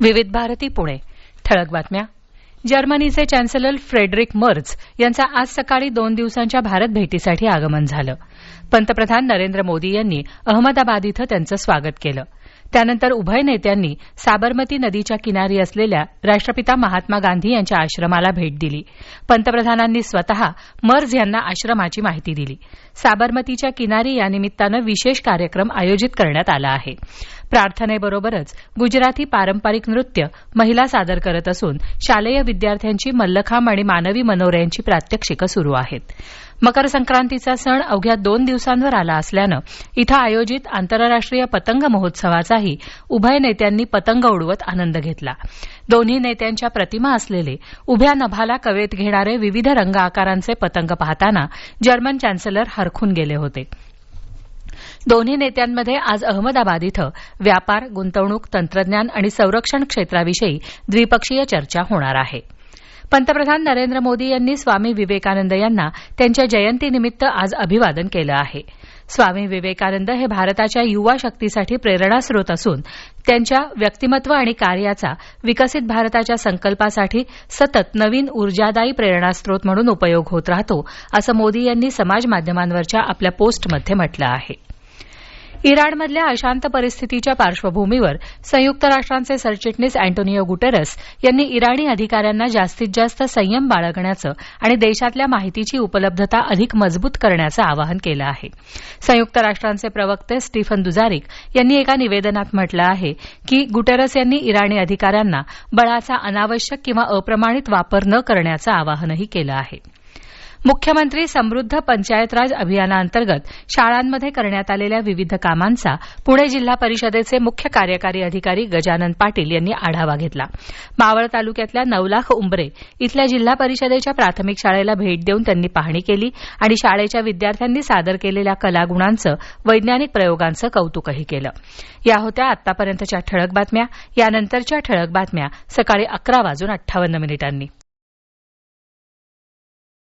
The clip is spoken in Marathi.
विविध भारती पुणे. ठळक बातम्या. जर्मनीचे चॅन्सलर फ्रेडरिक मर्झ यांचं आज सकाळी दोन दिवसांच्या भारत भेटीसाठी आगमन झालं. पंतप्रधान नरेंद्र मोदी यांनी अहमदाबाद इथं त्यांचं स्वागत केलं. त्यानंतर उभय नेत्यांनी साबरमती नदीच्या किनारी असलेल्या राष्ट्रपिता महात्मा गांधी यांच्या आश्रमाला भेट दिली. पंतप्रधानांनी स्वतः मर्झ यांना आश्रमाची माहिती दिली. साबरमतीच्या किनारी यानिमित्तानं विशेष कार्यक्रम आयोजित करण्यात आला आहे. प्रार्थनेबरोबरच गुजराती पारंपरिक नृत्य महिला सादर करत असून शालेय विद्यार्थ्यांची मल्लखांब आणि मानवी मनोऱ्यांची प्रात्यक्षिकं सुरू आहेत. मकर संक्रांतीचा सण अवघ्या दोन दिवसांवर आला असल्यानं इथं आयोजित आंतरराष्ट्रीय पतंग महोत्सवाचाही उभय नेत्यांनी पतंग उडवत आनंद घेतला. दोन्ही नेत्यांच्या प्रतिमा असलेले उभ्या नभाला कवेत घेणारे विविध रंग आकारांचे पतंग पाहताना जर्मन चॅन्सलर हरखून गेले होते. दोन्ही नेत्यांमध्ये आज अहमदाबाद इथं व्यापार गुंतवणूक तंत्रज्ञान आणि संरक्षण क्षेत्राविषयी द्विपक्षीय चर्चा होणार आहे. पंतप्रधान नरेंद्र मोदी यांनी स्वामी विवेकानंद यांना त्यांच्या जयंतीनिमित्त आज अभिवादन केलं आहे. स्वामी विवेकानंद हे भारताच्या युवा शक्तीसाठी प्रेरणास्रोत असून त्यांच्या व्यक्तिमत्व आणि कार्याचा विकसित भारताच्या संकल्पासाठी सतत नवीन ऊर्जादायी प्रेरणास्रोत म्हणून उपयोग होत राहतो असं मोदी यांनी समाज माध्यमांवरच्या आपल्या पोस्टमध्ये म्हटलं आहे. इराणमधल्या अशांत परिस्थितीच्या पार्श्वभूमीवर संयुक्त राष्ट्रांचे सरचिटणीस अँटोनियो गुटेरस यांनी इराणी अधिकाऱ्यांना जास्तीत जास्त संयम बाळगण्याचं आणि देशातील माहितीची उपलब्धता अधिक मजबूत करण्याचं आवाहन केलं आहे. संयुक्त राष्ट्रांचे प्रवक्ते स्टीफन दुजारिक यांनी एका निवेदनात म्हटलं आहे की गुटेरस यांनी इराणी अधिकाऱ्यांना बळाचा अनावश्यक किंवा अप्रमाणित वापर न करण्याचं आवाहनही केलं आहे. मुख्यमंत्री समृद्ध पंचायत राज अभियानाअंतर्गत शाळांमध्ये करण्यात आलेल्या विविध कामांचा पुणे जिल्हा परिषदेचे मुख्य कार्यकारी अधिकारी गजानन पाटील यांनी आढावा घेतला. मावळ तालुक्यातल्या नवलाख उंबरे इथल्या जिल्हा परिषदेच्या प्राथमिक शाळेला भेट देऊन त्यांनी पाहणी केली आणि शाळेच्या विद्यार्थ्यांनी सादर केलेल्या कलागुणांचं वैज्ञानिक प्रयोगांचं कौतुकही केलं. या होत्या आतापर्यंतच्या ठळक बातम्या. यानंतरच्या ठळक बातम्या सकाळी अकरा वाजून अठ्ठावन्न मिनिटांनी.